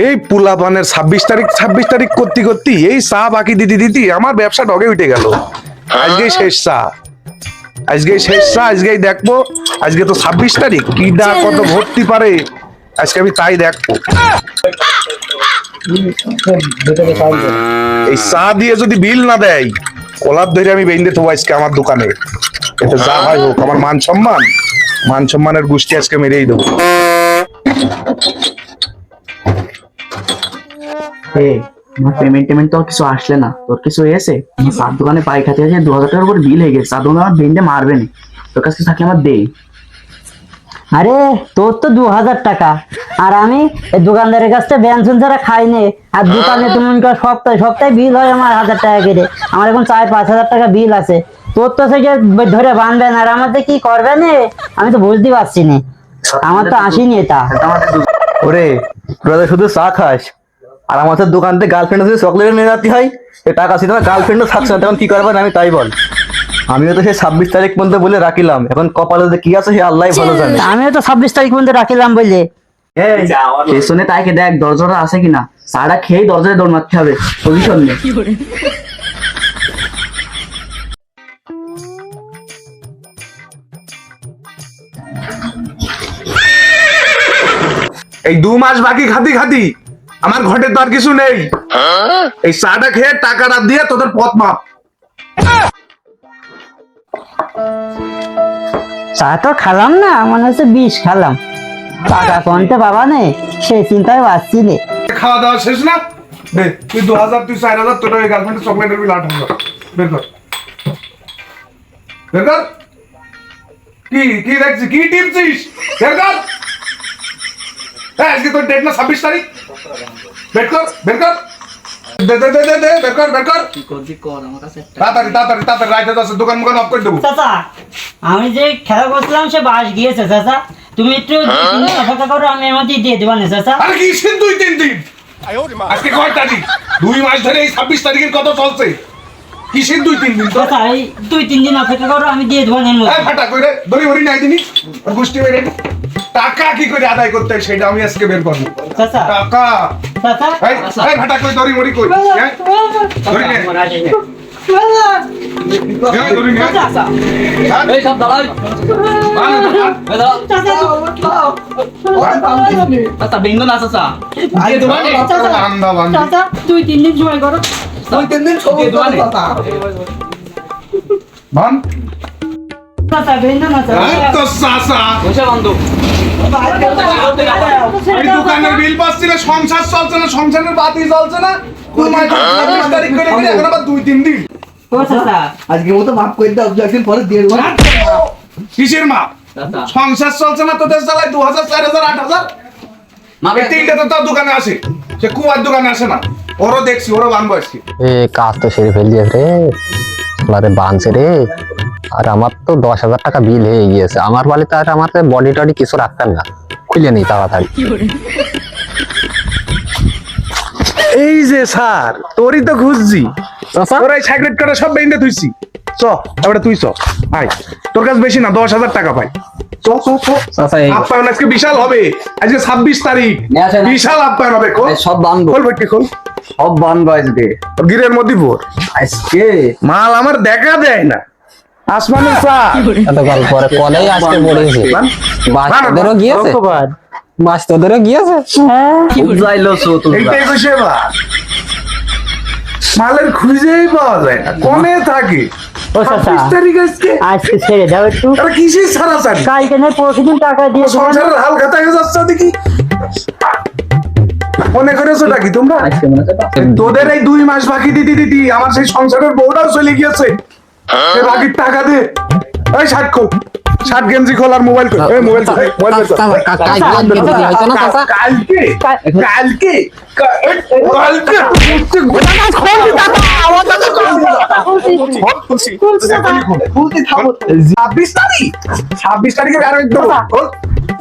এই পুলাপানের ছাব্বিশ তারিখ ছাব্বিশ তারিখ করতে করতে এই চা বাকি দিতে দিতে আমার ব্যবসা ডগে উঠে গেল। আজকেই শেষ চা। আজকেই শেষ চা আজকেই দেখব। আজকে তো ছাব্বিশ তারিখ কি ডা কত ভর্তি পারে আজকে আমি তাই দেখব। এই চা দিয়ে যদি বিল না দেয় কলার ধরে আমি বেঁধে দেবো আজকে আমার দোকানে। এটা যা হয় হোক আমার মান সম্মান। মান সম্মানের গোষ্ঠী আজকে মেরেই দেবো। আমার পেমেন্ট টেমেন্ট তো আর কিছু আসলে না। তোর কিছু আমার সাত দোকানে পাই খাতে আছে দু হাজার টাকার উপর বিল হয়ে গেছে। সাত দোকানে আমার বেন্ডে মারবে না। তোর কাছে থাকলে আমার দে। আরে তোর তো দু হাজার টাকা। আর আমি দোকানদারের কাছ থেকে ব্যঞ্জন ছাড়া খাই নে। আর দোকানে তুমি সপ্তাহে সপ্তাহে বিল হয় আমার হাজার টাকা করে আমার এখন চার পাঁচ হাজার টাকা বিল আছে। তোর তো থেকে ধরে বানবে না আর আমার তো কি করবে নে? আমি তো বুঝতে পারছি না। আমার তো আসেনি এটা। ওরে তোরা শুধু চা খাস। আর আমাদের দোকান থেকে গার্লফ্রেন্ড যদি চকলেট নিয়ে যাতে হয় এ টাকা ছিল গার্লফ্রেন্ডও থাকছে না তখন কি করবেন আমি তাই বল। আমিও তো সেই ছাব্বিশ তারিখ পর্যন্ত বলে রাখিলাম। এখন কপালে যে কি আছে সে আল্লাহ ভালো জানে। আমিও তো ছাব্বিশ তারিখ পর্যন্ত রাখিলাম বলে। এই পেছনে তাইকে দেখ দরজাটা আছে কিনা? সারা খেয়েই দরজায় দৌড় মারতে হবে পজিশন নেই। এই দু মাস বাকি খাতি খাতি আমার ঘটে তো আর কিছু নেই। এই চাটা খেয়ে টাকাটা দিয়ে তোদের পথ মাপ। চা তো খালাম না মনে হচ্ছে বিষ খালাম। টাকা কোনতে বাবা নেই সেই চিন্তায় পাচ্ছি নে। খাওয়া দাওয়া শেষ না? দে তুই দু হাজার তুই চার হাজার তোর ওই গার্লফ্রেন্ডের চকলেটের বিল আট হাজার। বের কর। বের কর। কি কি দেখছিস? কি টিপছিস? বের কর। আজকে তোর ডেট না ছাব্বিশ তারিখ? বের কর বের কর। দে দে দে দে দে বের কর বের কর। তাড়াতাড়ি তাড়াতাড়ি তাড়াতাড়ি রাইতে দশ দোকান মোকান অফ করে দেবো। চাচা আমি যে খেলা করছিলাম সে বাস গিয়েছে চাচা। তুমি একটু দিন অপেক্ষা করো আমি এর দিয়ে দেবো না চাচা। আরে কি সে দুই তিন দিন? আজকে কয় তারিখ? দুই মাস ধরে এই ছাব্বিশ তারিখের কত চলছে। কিসের দুই তিন দিন? এই দুই তিন দিন অপেক্ষা করো আমি দিয়ে দেবো না এর এই মধ্যে ফাটা কইরে দড়ি ভরি নাই দিনি? গোষ্ঠী বেরে টাকা কি করে আদায় করতে হয় সেটা আমি আজকে বের করব। চাচা। টাকা। চাচা। এই কই দড়ি মরি কই? হ্যাঁ? ধরি নে। হ্যাঁ, হ্যাঁ? আচ্ছা দুই তিন দিন সময় করো। বান। দোকানের বিল পাচ্ছি না সংসার চলছে না সংসারের বাতি জ্বলছে না। দু মাস ধরে ছাব্বিশ তারিখ করে করে এখন আবার দুই তিন দিন। ও মতো মাফ করে দাও একদিন পরে দিয়ে দেবো। কিসের মা সংসার চলছে না তোদের জ্বালায় দু হাজার চার হাজার আট হাজার? তিনটে তো তার দোকানে আসে। সে কুয়ার দোকানে আসে না। ওরও দেখছি ওরও বানবো আজকে। এ কাজ তো সেরে ফেল দিয়েছে রে। বানছে রে। আর আমার তো দশ হাজার টাকা বিল হয়ে গিয়েছে। আমার বাড়িতে আর আমার বডি টডি কিছু রাখতেন না। খুলে নি তাড়াতাড়ি। এই যে স্যার তোরই তো খুঁজছি? তোর এই কাটা সব বেঁধে তুইছি চ এবারে তুই চ। আয় তোর কাছে বেশি না দশ হাজার টাকা পাই চ চ চ। আপ্যায়ন আজকে বিশাল হবে। আজকে ছাব্বিশ তারিখ। বিশাল আপ্যায়ন হবে সব বানবো। খোল ভেটকি খোল। সব বানবো আজকে। গিরের মধ্যে ভোর। আজকে? মাল আমার দেখা দেয় না। এতকাল পরে কলেই আজকে পড়েছে। বাস তোদেরও গিয়েছে? গিয়েছে? যাইলো সো তুমি এইটাই তো সেবা। মালের খুঁজেই পাওয়া যায় না কমে থাকে। ও চাচা ছাব্বিশ তারিখ আজকে? আজকে ছেড়ে দাও একটু। আরে কিসের ছাড়াছাড়ি? কালকে নয় পরশুদিন টাকা দিয়ে সংসারের হাল খাতা হয়ে যাচ্ছে দেখি মনে করেছ নাকি তোমরা? তোদের এই দুই মাস বাকি দিদি দিদি আমার সেই সংসারের বউটাও চলে গিয়েছে। সে বাকির টাকা দে। এই ষাট খোল। ষাট গেঞ্জি খোল আর মোবাইল খোল। এই মোবাইল খোল, মোবাইল কর। কালকে কালকে কালকে ছাব্বিশ তারিখ? ছাব্বিশ তারিখে আরও একদম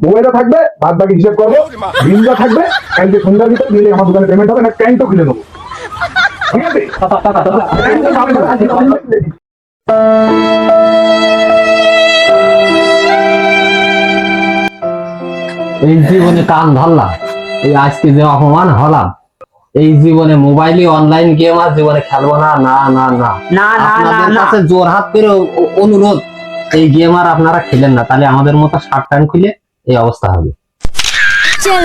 মোবাইলটা থাকবে বাদ বাকি হিসেব করব। বিলটা থাকবে কালকে সন্ধ্যার ভিতরে বিলে আমার দোকানে পেমেন্ট হবে না ক্যান্টও খুলে নেব ঠিক আছে। এই জীবনে কান ধরলাম এই আজকে যে অপমান হলাম এই জীবনে মোবাইলে অনলাইন গেম আর জীবনে খেলব না না না না। না আপনাদের কাছে জোর হাত করে অনুরোধ এই গেম আর আপনারা খেলেন না তাহলে আমাদের মতো শার্ট প্যান্ট খুলে এই অবস্থা হবে। চল